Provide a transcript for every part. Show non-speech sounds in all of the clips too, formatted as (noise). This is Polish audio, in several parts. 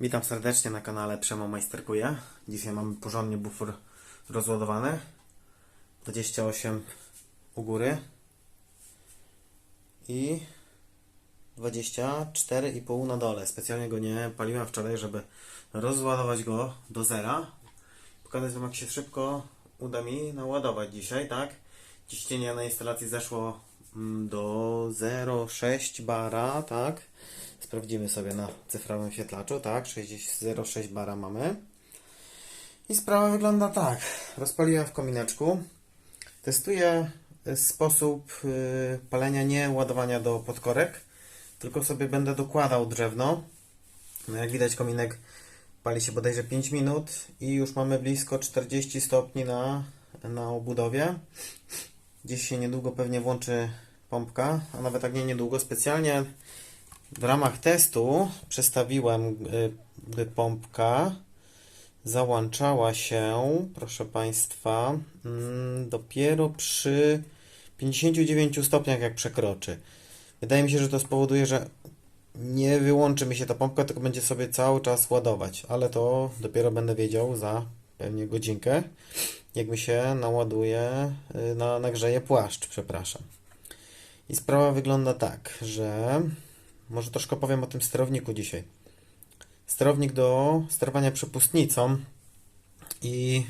Witam serdecznie na kanale Przemo Majsterkuje. Dzisiaj mamy porządnie bufor rozładowany. 28 u góry i 24,5 na dole. Specjalnie go nie paliłem wczoraj, żeby rozładować go do zera. Pokazać Wam jak się szybko uda mi naładować dzisiaj, tak? Ciśnienie na instalacji zeszło mm, do 0,6 bara, tak? Sprawdzimy sobie na cyfrowym świetlaczu, tak? 60 0,6 bara mamy. I sprawa wygląda tak. Rozpaliłem w komineczku. Testuję y, sposób y, palenia, nie ładowania do podkorek, tylko sobie będę dokładał drewno. No jak widać kominek pali się bodajże 5 minut i już mamy blisko 40 stopni na, na obudowie. Gdzieś się niedługo pewnie włączy pompka, a nawet tak nie niedługo. Specjalnie w ramach testu przestawiłem, y, by pompka załączała się, proszę Państwa, mm, dopiero przy 59 stopniach, jak przekroczy. Wydaje mi się, że to spowoduje, że nie wyłączy mi się ta pompka, tylko będzie sobie cały czas ładować, ale to dopiero będę wiedział za pewnie godzinkę, jak mi się naładuje, y, na, nagrzeje płaszcz, przepraszam. I sprawa wygląda tak, że może troszkę powiem o tym sterowniku dzisiaj. Sterownik do sterowania przepustnicą i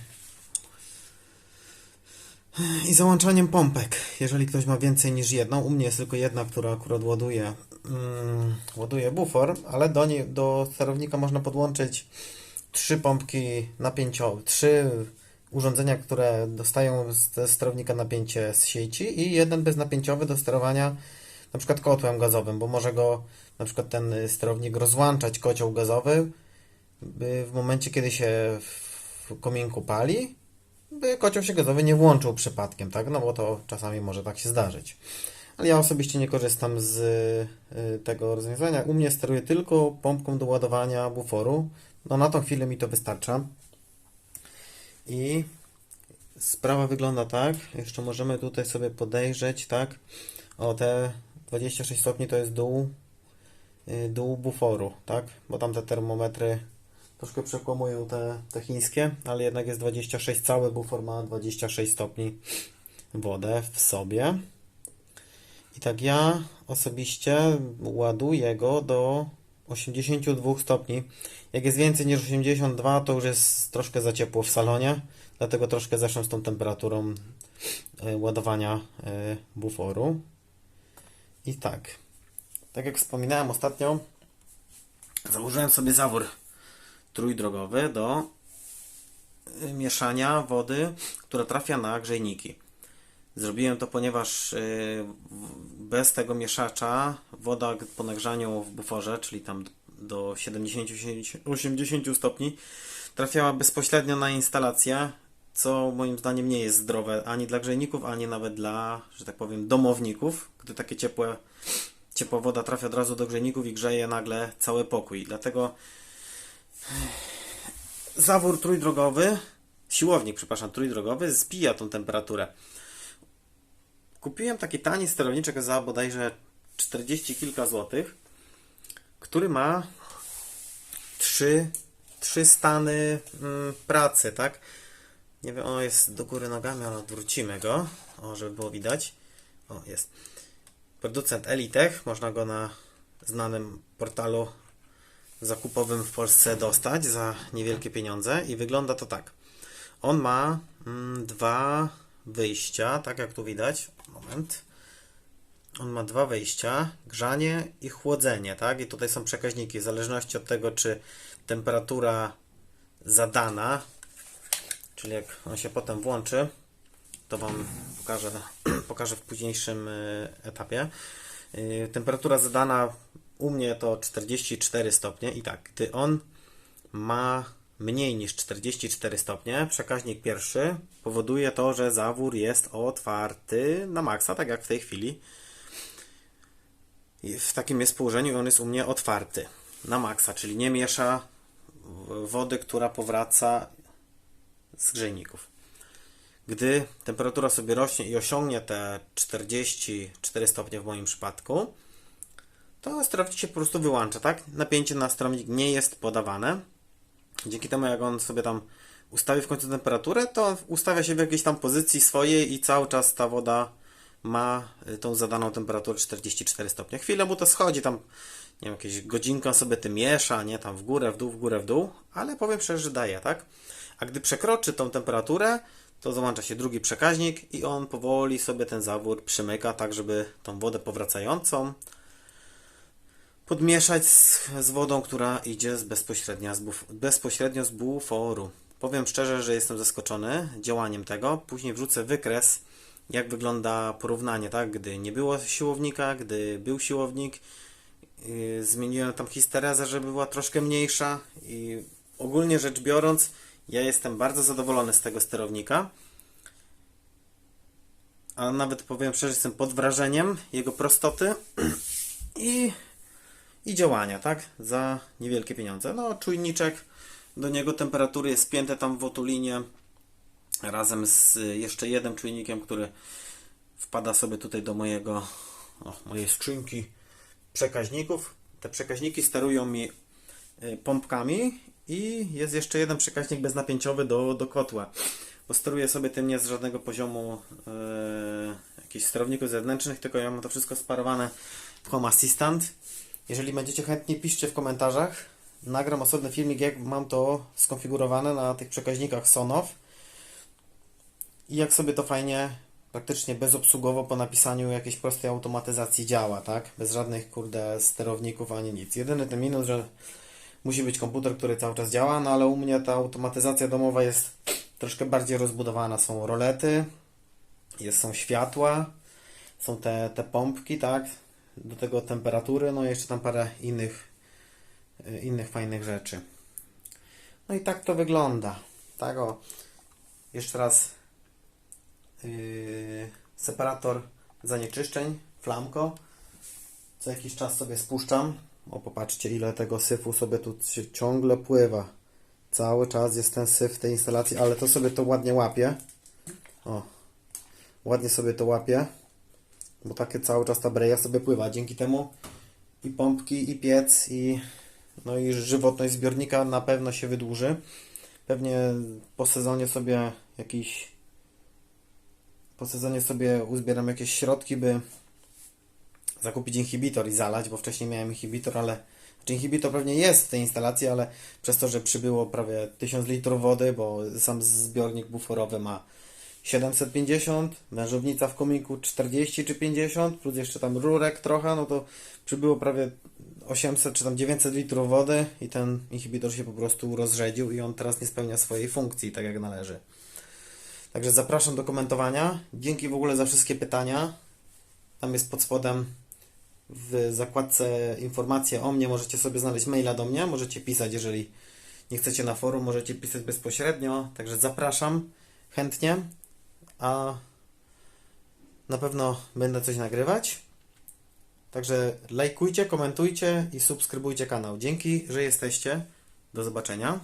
i załączaniem pompek. Jeżeli ktoś ma więcej niż jedną, u mnie jest tylko jedna, która akurat ładuje, mm, ładuje bufor, ale do, niej, do sterownika można podłączyć trzy pompki napięciowe, trzy urządzenia, które dostają ze sterownika napięcie z sieci i jeden beznapięciowy do sterowania na przykład kotłem gazowym, bo może go na przykład ten sterownik rozłączać kocioł gazowy by w momencie, kiedy się w kominku pali, by kocioł się gazowy nie włączył przypadkiem, tak? No bo to czasami może tak się zdarzyć. Ale ja osobiście nie korzystam z y, tego rozwiązania. U mnie steruję tylko pompką do ładowania buforu. No na tą chwilę mi to wystarcza. I sprawa wygląda tak. Jeszcze możemy tutaj sobie podejrzeć, tak? O, te 26 stopni to jest dół, y, dół buforu, tak? Bo tam te termometry troszkę przekłamują te, te chińskie, ale jednak jest 26, cały bufor ma 26 stopni wodę w sobie. I tak ja osobiście ładuję go do 82 stopni. Jak jest więcej niż 82, to już jest troszkę za ciepło w salonie, dlatego troszkę zeszłem z tą temperaturą y, ładowania y, buforu. I tak, tak jak wspominałem ostatnio, założyłem sobie zawór trójdrogowy do y, mieszania wody, która trafia na grzejniki. Zrobiłem to, ponieważ y, bez tego mieszacza woda po nagrzaniu w buforze, czyli tam do 70-80 stopni, trafiała bezpośrednio na instalację, co moim zdaniem nie jest zdrowe ani dla grzejników, ani nawet dla, że tak powiem, domowników, gdy takie ciepłe, ciepła woda trafia od razu do grzejników i grzeje nagle cały pokój. Dlatego zawór trójdrogowy, siłownik, przepraszam, trójdrogowy zbija tą temperaturę. Kupiłem taki tani sterowniczek za bodajże 40 kilka złotych, który ma trzy, trzy stany mm, pracy, tak? Nie wiem, o jest do góry nogami, ale odwrócimy go, o, żeby było widać. O, jest. Producent Elitech, można go na znanym portalu zakupowym w Polsce dostać za niewielkie pieniądze i wygląda to tak. On ma mm, dwa wyjścia, tak jak tu widać. Moment. On ma dwa wyjścia, grzanie i chłodzenie, tak? I tutaj są przekaźniki, w zależności od tego, czy temperatura zadana, czyli jak on się potem włączy, to Wam pokażę, (clears throat) pokażę w późniejszym y, etapie. Y, Temperatura zadana u mnie to 44 stopnie i tak, gdy on ma mniej niż 44 stopnie, przekaźnik pierwszy powoduje to, że zawór jest otwarty na maksa, tak jak w tej chwili. W takim jest położeniu on jest u mnie otwarty na maksa, czyli nie miesza wody, która powraca z grzejników. Gdy temperatura sobie rośnie i osiągnie te 44 stopnie w moim przypadku, to sterownik się po prostu wyłącza, tak? Napięcie na sterownik nie jest podawane. Dzięki temu, jak on sobie tam ustawi w końcu temperaturę, to ustawia się w jakiejś tam pozycji swojej i cały czas ta woda ma y, tą zadaną temperaturę 44 stopnie. Chwilę mu to schodzi, tam nie wiem, jakieś godzinkę sobie tym miesza, nie, tam w górę, w dół, w górę, w dół, ale powiem szczerze, że daje, tak? A gdy przekroczy tą temperaturę, to załącza się drugi przekaźnik i on powoli sobie ten zawór przymyka, tak żeby tą wodę powracającą podmieszać z, z wodą, która idzie z bezpośrednio z, buf, bezpośrednio z buforu. Powiem szczerze, że jestem zaskoczony działaniem tego. Później wrzucę wykres, jak wygląda porównanie, tak? Gdy nie było siłownika, gdy był siłownik. Yy, zmieniłem tam histerezę, żeby była troszkę mniejsza i ogólnie rzecz biorąc, ja jestem bardzo zadowolony z tego sterownika. A nawet powiem szczerze, jestem pod wrażeniem jego prostoty (clears throat) i, i działania, tak? Za niewielkie pieniądze. No, czujniczek do niego temperatury jest spięte tam w otulinie razem z jeszcze jednym czujnikiem, który wpada sobie tutaj do mojego o, mojej skrzynki przekaźników. Te przekaźniki sterują mi y, pompkami i jest jeszcze jeden przekaźnik beznapięciowy do, do kotła. Bo sobie tym nie z żadnego poziomu e, jakichś sterowników zewnętrznych, tylko ja mam to wszystko sparowane w Home Assistant. Jeżeli będziecie chętni, piszcie w komentarzach. Nagram osobny filmik, jak mam to skonfigurowane na tych przekaźnikach Sonoff i jak sobie to fajnie, praktycznie bezobsługowo po napisaniu jakiejś prostej automatyzacji działa, tak? Bez żadnych, kurde, sterowników ani nic. Jedyny ten minus, że musi być komputer, który cały czas działa, no ale u mnie ta automatyzacja domowa jest troszkę bardziej rozbudowana. Są rolety, jest, są światła, są te, te pompki, tak? Do tego temperatury, no i jeszcze tam parę innych, y, innych fajnych rzeczy. No i tak to wygląda. Tak o. Jeszcze raz yy, separator zanieczyszczeń, flamko. Co jakiś czas sobie spuszczam. O, popatrzcie, ile tego syfu sobie tu ci- ciągle pływa. Cały czas jest ten syf tej instalacji, ale to sobie to ładnie łapie. O, ładnie sobie to łapie, bo takie cały czas ta breja sobie pływa. Dzięki temu i pompki, i piec, i no i żywotność zbiornika na pewno się wydłuży. Pewnie po sezonie sobie jakiś po sezonie sobie uzbieram jakieś środki, by zakupić inhibitor i zalać, bo wcześniej miałem inhibitor, ale znaczy inhibitor pewnie jest w tej instalacji, ale przez to, że przybyło prawie 1000 litrów wody, bo sam zbiornik buforowy ma 750, wężownica w komiku 40 czy 50, plus jeszcze tam rurek trochę, no to przybyło prawie 800 czy tam 900 litrów wody i ten inhibitor się po prostu rozrzedził i on teraz nie spełnia swojej funkcji tak jak należy. Także zapraszam do komentowania. Dzięki w ogóle za wszystkie pytania. Tam jest pod spodem w zakładce informacje o mnie. Możecie sobie znaleźć maila do mnie. Możecie pisać, jeżeli nie chcecie na forum, możecie pisać bezpośrednio. Także zapraszam chętnie. A na pewno będę coś nagrywać. Także lajkujcie, komentujcie i subskrybujcie kanał. Dzięki, że jesteście. Do zobaczenia.